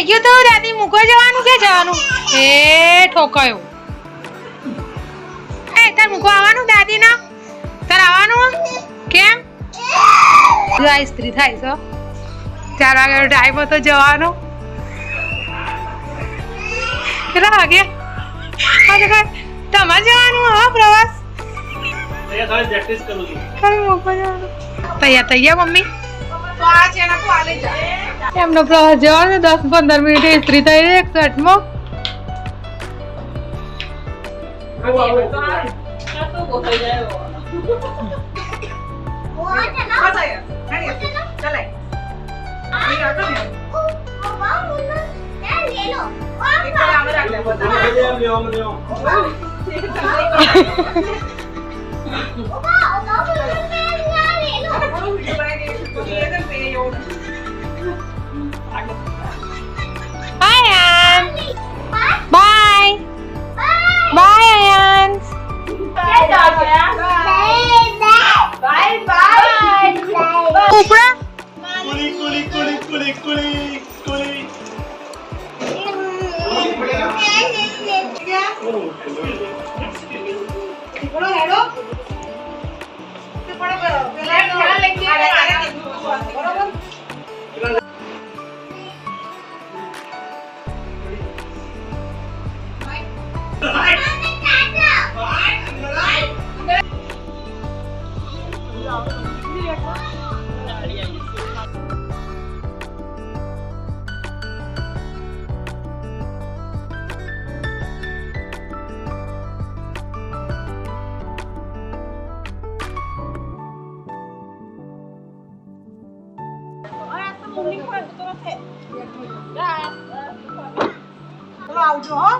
થઈ ગયું તો દાદી મૂકો જવાનું કે જવાનું? એ ઠોકાયો. એ તાર મૂકો આવવાનું દાદી ના તાર આવવાનું? કેમ? જો આ સ્ત્રી થાય છો ચાર વાગે ટાઈમ હતો જવાનો. કેટલા વાગે? તમારે જવાનું હા પ્રવાસ. તૈયાર થઈ ગયા મમ્મી? તો આ છે એના તો આલે જા એમનો પ્રવાસ જવાનો દસ પંદર મિનિટ ઇસ્ત્રી થઈ રહી એક શર્ટમાં Bye, Ann. Bye. Bye. Bye, Ann. Bye, Bye. Bye. Bye. Bye. Cobra. Kuli, kuli, kuli, kuli, kuli, kuli. Hello, hello. lên kia là Bye. ને એક તો આમ રાખ લે બધા bye Ayaan bye bye Ayaan ઉપડા કુલી કુલી કુલી કુલી કુલી કુલી ચલો આવજો હો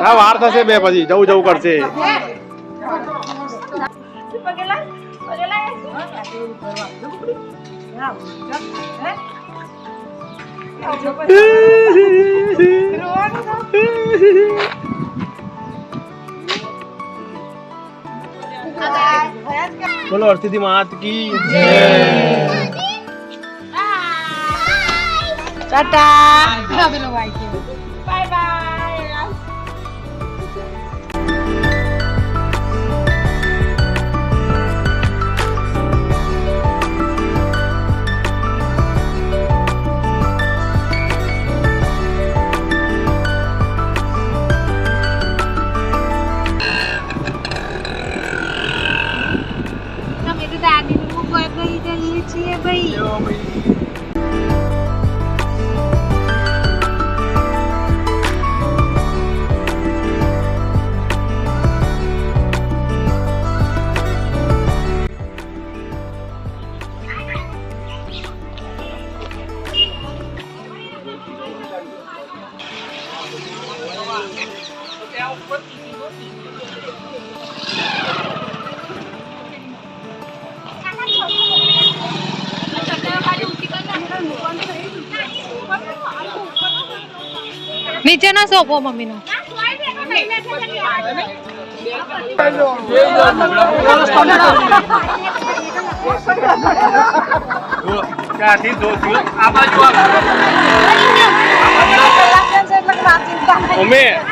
હા વાર થશે બે પછી જવું જવું કરશે બોલો અર્થિતિ बोलो अर्थिति मात की टाटा। નીચેનો સોફો મમ્મીનો ક્યાંથી જોયું આ બાજુ અમે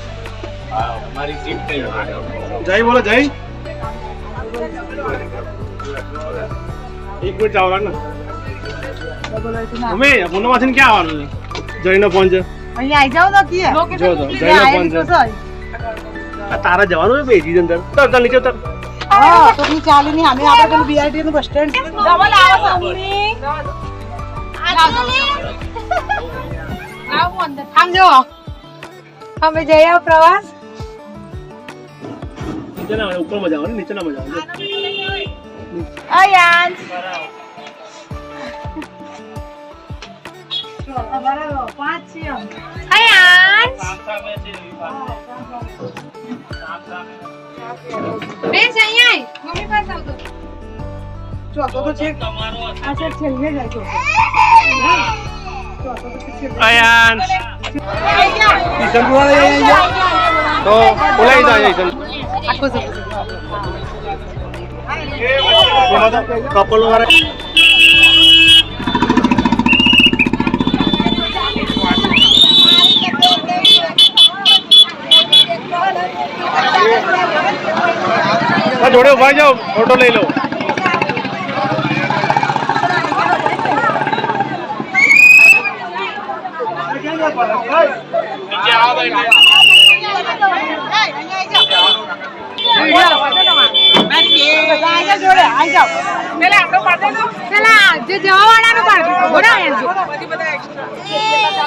જય બોલો જય. એક મિનિટ આવવાનું અમે પૂનમમાંથી ક્યાં આવવાનું ફોન છે. અહીંયા આવી જાવ તો જો તો તારા જવાનું છે બેજી અંદર? તો તર નીચે ઉતર. હા તો ની ચાલી ની અમે આપણે પેલું બીઆરટી નું બસ સ્ટેન્ડ ડબલ આવે મમ્મી. આવો અંદર. આમ જો. અમે જઈ આવો પ્રવાસ. નીચે ના ઉપર મજા આવે નીચે ના મજા આવે અયાન અયાન બેસ અહીંયા મમ્મી પાસે આવતો ચોથો તો છે આ છે છેલ્લે જાય ચોથો. અયાન તો બોલાવી દો कपल वगैरह हाँ, थोड़े उभा जाओ फ़ोटो ले लो। नीचे આઈ જાઓ જોડે, આઈ જાઓ. પેલા જે જવા વાળાનું પાડી. દીધું બોલો અહીંયા ઊભા બધી બધા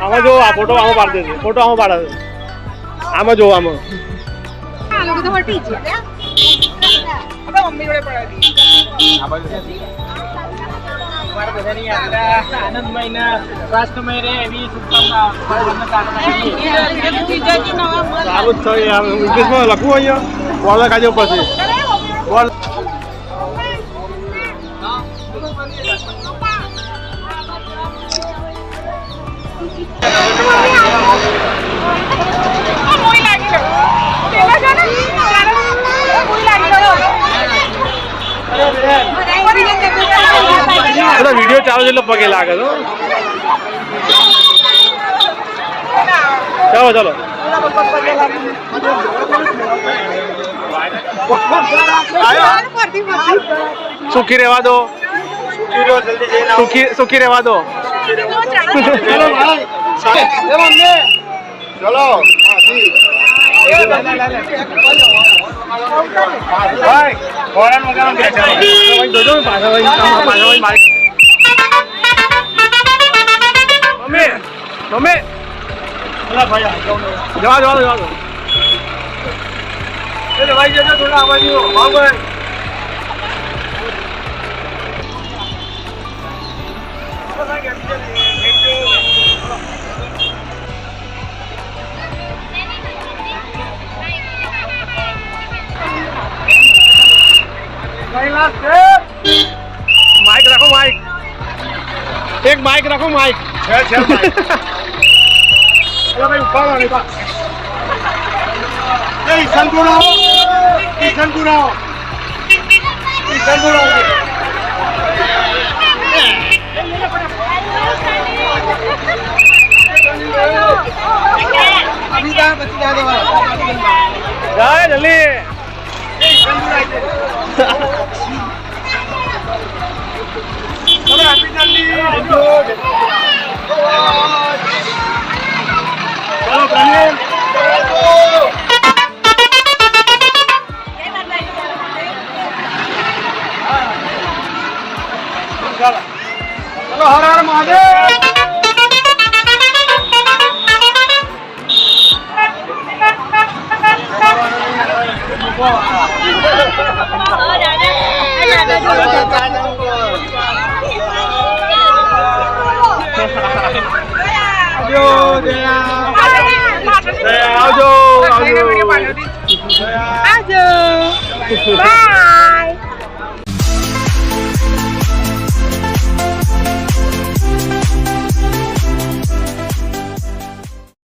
આમાં જો આ ફોટો આમાં પાડ દેજો. ફોટો આમાં પાડે આમાં જો આમાં આ લોકો તો હટી જ આપણા મમ્મી જોડે પડાવી સારું જ છે ઇંગ્લિશમાં લખવું અહીંયા બોલ કાજે પછી બોલ વિડીયો ચાલુ છે એટલે પગે લાગે તો ચાલો ચાલો સુખી રહેવા દો સુખી સુખી રહેવા દો જોજો ને પાછા વળી, પાછા વળી મારી- મમ્મી મમ્મી જવા જવા દો, જવા દો એ ભાઈ જજો થોડા આવાજો ભાઈ માઇક રાખો માઇક એક માઇક રાખો માઇક Ya, siapa? Kalau ચાલો ચલો હર હર મહાદેવ આવજો આવજો આવજો બાય